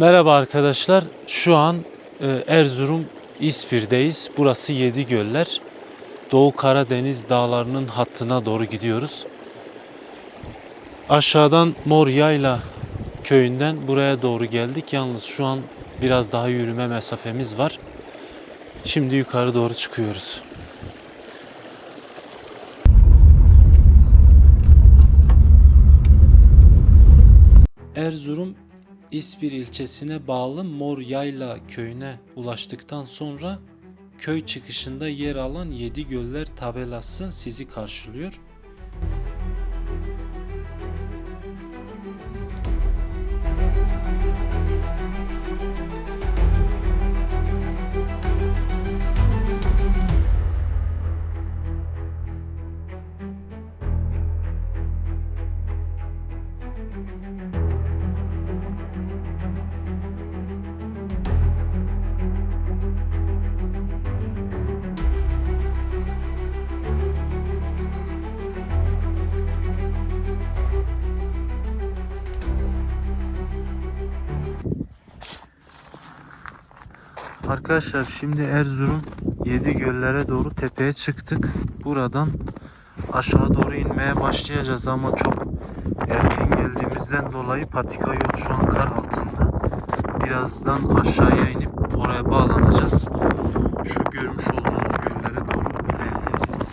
Merhaba arkadaşlar. Şu an e, Erzurum İspir'deyiz. Burası Yedi Göller. Doğu Karadeniz dağlarının hattına doğru gidiyoruz. Aşağıdan Mor Yayla köyünden buraya doğru geldik. Yalnız şu an biraz daha yürüme mesafemiz var. Şimdi yukarı doğru çıkıyoruz. Erzurum İspir ilçesine bağlı Mor Yayla köyüne ulaştıktan sonra köy çıkışında yer alan Yedi Göller tabelası sizi karşılıyor. Arkadaşlar şimdi Erzurum Yedi Göllere doğru tepeye çıktık. Buradan aşağı doğru inmeye başlayacağız ama çok erken geldiğimizden dolayı patika yol şu an kar altında. Birazdan aşağıya inip oraya bağlanacağız. Şu görmüş olduğunuz göllere doğru ilerleyeceğiz.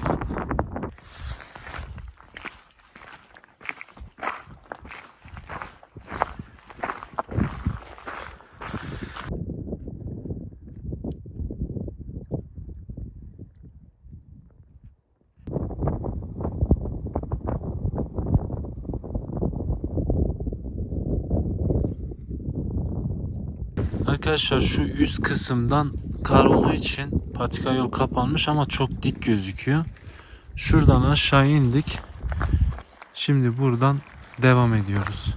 Arkadaşlar şu üst kısımdan kar olduğu için patika yol kapanmış ama çok dik gözüküyor. Şuradan aşağı indik. Şimdi buradan devam ediyoruz.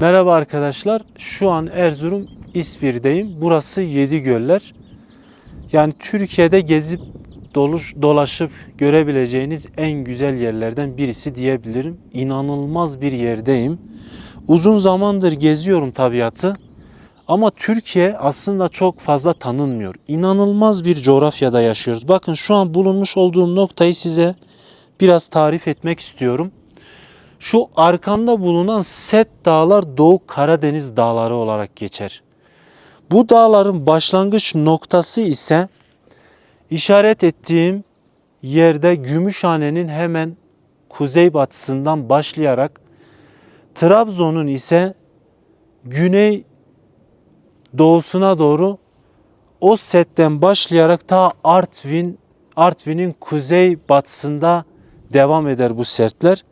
Merhaba arkadaşlar. Şu an Erzurum İspir'deyim. Burası Yedi Göller. Yani Türkiye'de gezip doluş, dolaşıp görebileceğiniz en güzel yerlerden birisi diyebilirim. İnanılmaz bir yerdeyim. Uzun zamandır geziyorum tabiatı. Ama Türkiye aslında çok fazla tanınmıyor. İnanılmaz bir coğrafyada yaşıyoruz. Bakın şu an bulunmuş olduğum noktayı size biraz tarif etmek istiyorum. Şu arkamda bulunan Set Dağlar Doğu Karadeniz Dağları olarak geçer. Bu dağların başlangıç noktası ise işaret ettiğim yerde Gümüşhane'nin hemen kuzeybatısından başlayarak Trabzon'un ise güney doğusuna doğru o setten başlayarak ta Artvin Artvin'in kuzey batısında devam eder bu sertler.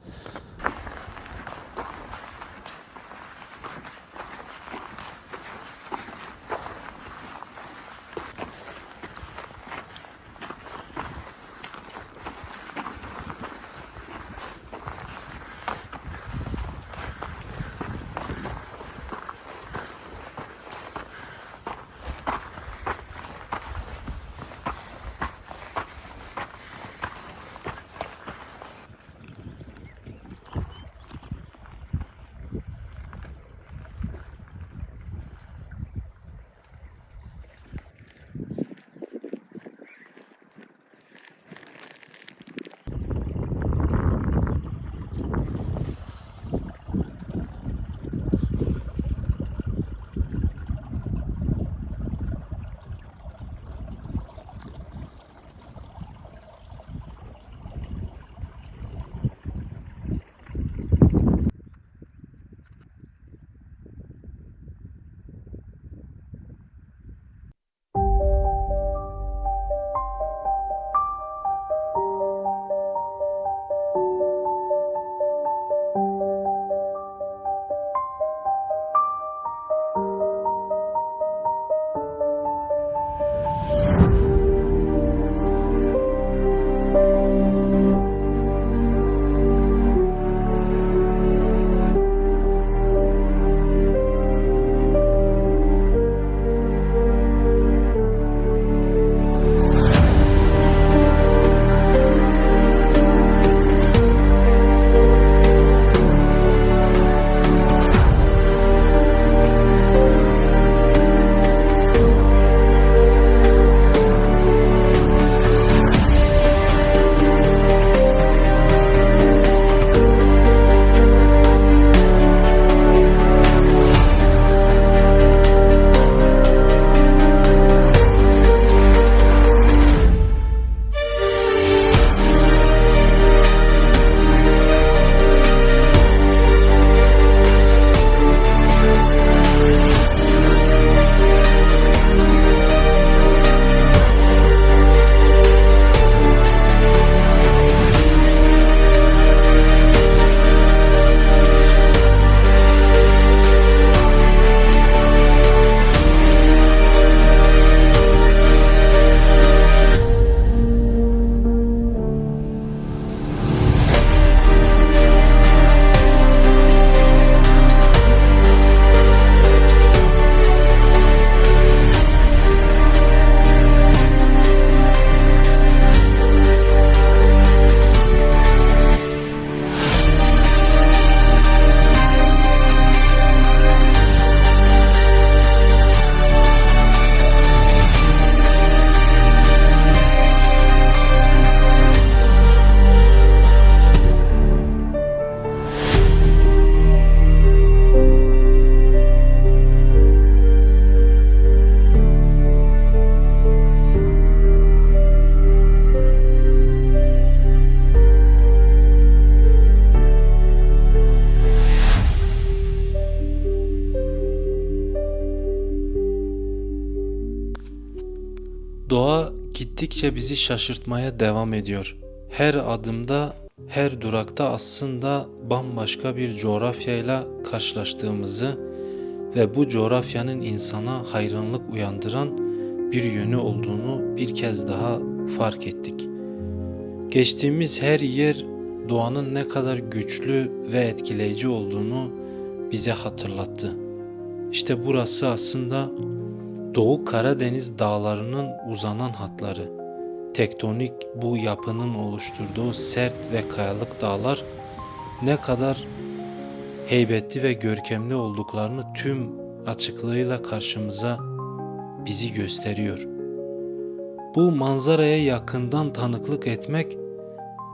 Gittikçe bizi şaşırtmaya devam ediyor. Her adımda, her durakta aslında bambaşka bir coğrafyayla karşılaştığımızı ve bu coğrafyanın insana hayranlık uyandıran bir yönü olduğunu bir kez daha fark ettik. Geçtiğimiz her yer doğanın ne kadar güçlü ve etkileyici olduğunu bize hatırlattı. İşte burası aslında Doğu Karadeniz dağlarının uzanan hatları. Tektonik bu yapının oluşturduğu sert ve kayalık dağlar ne kadar heybetli ve görkemli olduklarını tüm açıklığıyla karşımıza bizi gösteriyor. Bu manzaraya yakından tanıklık etmek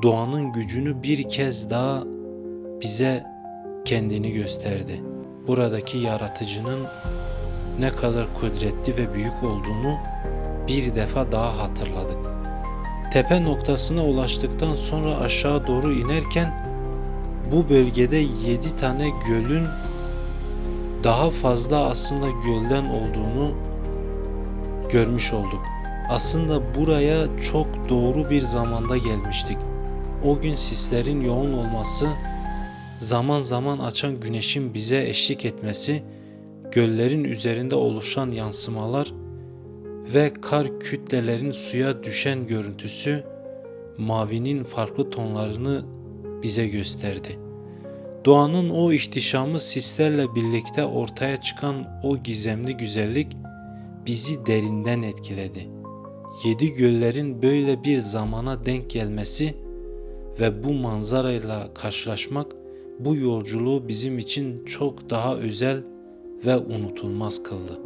doğanın gücünü bir kez daha bize kendini gösterdi. Buradaki yaratıcının ne kadar kudretli ve büyük olduğunu bir defa daha hatırladık. Tepe noktasına ulaştıktan sonra aşağı doğru inerken bu bölgede 7 tane gölün daha fazla aslında gölden olduğunu görmüş olduk. Aslında buraya çok doğru bir zamanda gelmiştik. O gün sislerin yoğun olması, zaman zaman açan güneşin bize eşlik etmesi, göllerin üzerinde oluşan yansımalar ve kar kütlelerin suya düşen görüntüsü mavinin farklı tonlarını bize gösterdi. Doğanın o ihtişamı sislerle birlikte ortaya çıkan o gizemli güzellik bizi derinden etkiledi. Yedi göllerin böyle bir zamana denk gelmesi ve bu manzarayla karşılaşmak bu yolculuğu bizim için çok daha özel ve unutulmaz kıldı.